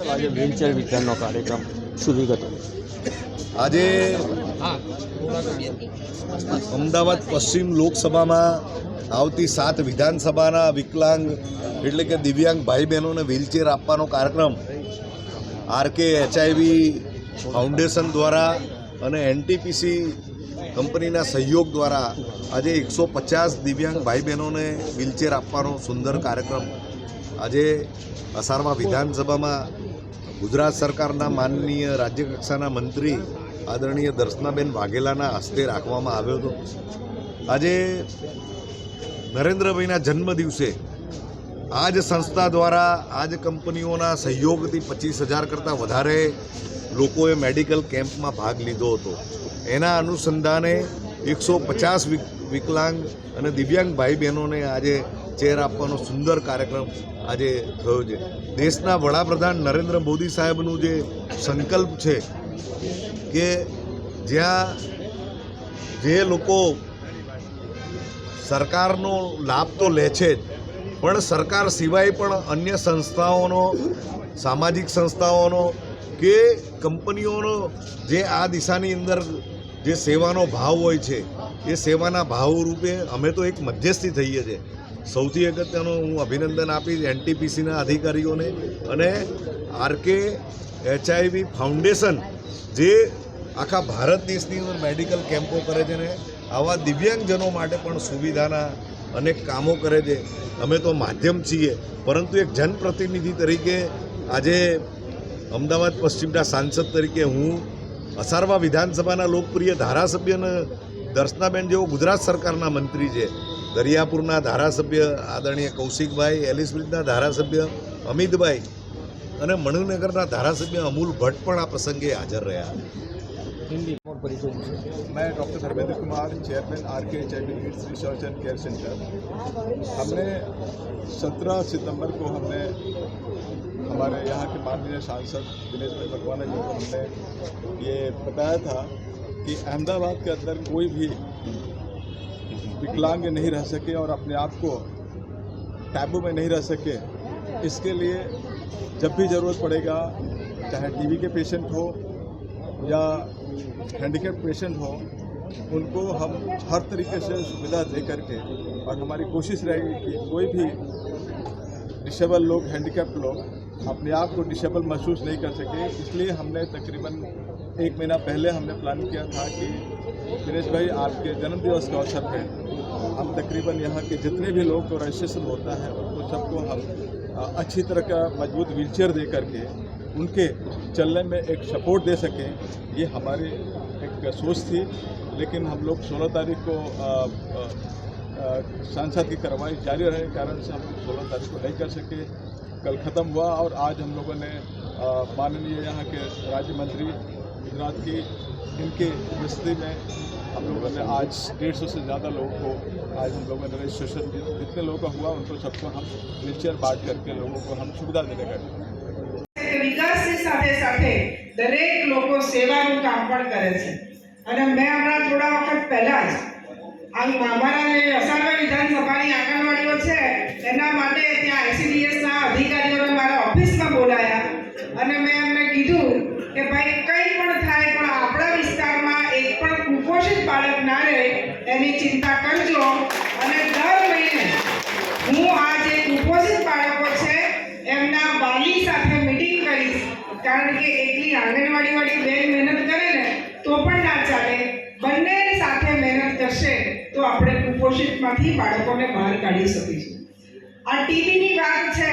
આજે વ્હીલચેર વિતરણનો કાર્યક્રમ શું વિગત આજે અમદાવાદ પશ્ચિમ લોકસભામાં આવતી સાત વિધાનસભાના વિકલાંગ એટલે કે દિવ્યાંગ ભાઈ બહેનોને વ્હીલચેર આપવાનો કાર્યક્રમ આરકે એચઆઈવી ફાઉન્ડેશન દ્વારા અને એનટીપીસી કંપનીના સહયોગ દ્વારા આજે એકસો પચાસ દિવ્યાંગ ભાઈ બહેનોને વ્હીલચેર આપવાનો સુંદર કાર્યક્રમ આજે અસારવા વિધાનસભામાં ગુજરાત સરકારના માનનીય રાજ્યકક્ષાના મંત્રી આદરણીય દર્શનાબેન વાઘેલાના હસ્તે રાખવામાં આવ્યો હતો. આજે નરેન્દ્રભાઈના જન્મ દિવસે આ જ સંસ્થા દ્વારા આ જ કંપનીઓના સહયોગથી પચીસ હજાર કરતાં વધારે લોકોએ મેડિકલ કેમ્પમાં ભાગ લીધો હતો. એના અનુસંધાને એકસો પચાસ વિકલાંગ અને દિવ્યાંગ ભાઈ બહેનોને આજે ચેર આપવાનો સુંદર કાર્યક્રમ આજે થયો છે. દેશના વડાપ્રધાન નરેન્દ્ર મોદી સાહેબનું જે સંકલ્પ છે કે જ્યાં જે લોકો સરકારનો લાભ તો લે છે જ, પણ સરકાર સિવાય પણ અન્ય સંસ્થાઓનો, સામાજિક સંસ્થાઓનો કે કંપનીઓનો જે આ દિશાની અંદર જે સેવાનો ભાવ હોય છે, એ સેવાના ભાવ રૂપે અમે તો એક મધ્યસ્થી થઈએ છીએ. સૌથી અગત્યનું હું અભિનંદન આપીશ એનટીપીસીના અધિકારીઓને અને આરકે એચઆઈવી ફાઉન્ડેશન જે આખા ભારત દેશની અંદર મેડિકલ કેમ્પો કરે છે ને આવા દિવ્યાંગજનો માટે પણ સુવિધાના અનેક કામો કરે છે. અમે તો માધ્યમ છીએ, પરંતુ એક જનપ્રતિનિધિ તરીકે આજે અમદાવાદ પશ્ચિમના સાંસદ તરીકે હું અસારવા વિધાનસભાના લોકપ્રિય ધારાસભ્યને દર્શનાબેન જેવો ગુજરાત સરકારના મંત્રી છે. દરિયાપુરના ધારાસભ્ય આદરણીય કૌશિકભાઈ એલિસ બ્રિજના ધારાસભ્ય અમિતભાઈ અને મણિનગરના ધારાસભ્ય અમૂલ ભટ્ટ પણ આ પ્રસંગે હાજર રહ્યા मैं doctor Dharmendra Kumar chairman R K H needs research and care centre हमने 17 सितंबर को हमने हमारे यहाँ के माननीय सांसद दिनेश भाई मकवाना जी को हमने ये बताया था कि अहमदाबाद के अंदर कोई भी विकलांग नहीं रह सके और अपने आप को टैबू में नहीं रह सके, इसके लिए जब भी ज़रूरत पड़ेगा, चाहे टीबी के पेशेंट हो या हैंडीकेप पेशेंट हो, उनको हम हर तरीके से सुविधा दे करके और हमारी कोशिश रहेगी कि कोई भी डिसेबल लोग हैंडीकैप लोग, अपने आप को डिसेबल महसूस नहीं कर सके। इसलिए हमने तकरीबन एक महीना पहले हमने प्लान किया था कि दिनेश भाई, आपके जन्मदिवस के अवसर पे हम तकरीबन यहाँ के जितने भी लोग को रजिस्ट्रेशन होता है, उनको सबको हम अच्छी तरह का मज़बूत व्हीलचेयर दे करके उनके चलने में एक सपोर्ट दे सकें, ये हमारी एक सोच थी। लेकिन हम लोग 16 तारीख को सांसद की कार्रवाई जारी रहने के कारण से हम लोग सोलह तारीख को नहीं कर सके। कल ख़त्म हुआ और आज हम लोगों ने माननीय यहाँ के राज्य मंत्री गुजरात की, इनके स्थिति में हम लोगों ने आज डेढ़ सौ से ज़्यादा लोगों को आज हम लोगों ने रजिस्ट्रेशन जितने लोगों का हुआ उनको सबको हम व्हीलचेयर बांट करके लोगों को हम सुविधा देने का કે વિકાસની સાથે સાથે દરેક લોકો સેવાનું કામ પણ કરે છે અને મેં હમણાં થોડા વખત પહેલા જ આ અમારા જે અસારવા વિધાનસભાની આંગણવાડીઓ છે એના માટે ત્યાં આઈસીડીએસના અધિકારીઓને મારા ઓફિસમાં બોલાયા અને મેં એમને કીધું કે ભાઈ એની ચિંતા કરજો અને દર મહિને હું આ જે કુપોષિત બાળકો છે, એમના વાલી સાથે મિટિંગ કરીશ. કારણ કે એકલી આંગણવાડીવાળી બેન મહેનત કરે ને, તો પણ ના ચાલે. બંને સાથે મહેનત કરશે તો આપણે કુપોષિતમાંથી બાળકોને બહાર કાઢી શકીશું. આ ટીવીની વાત છે.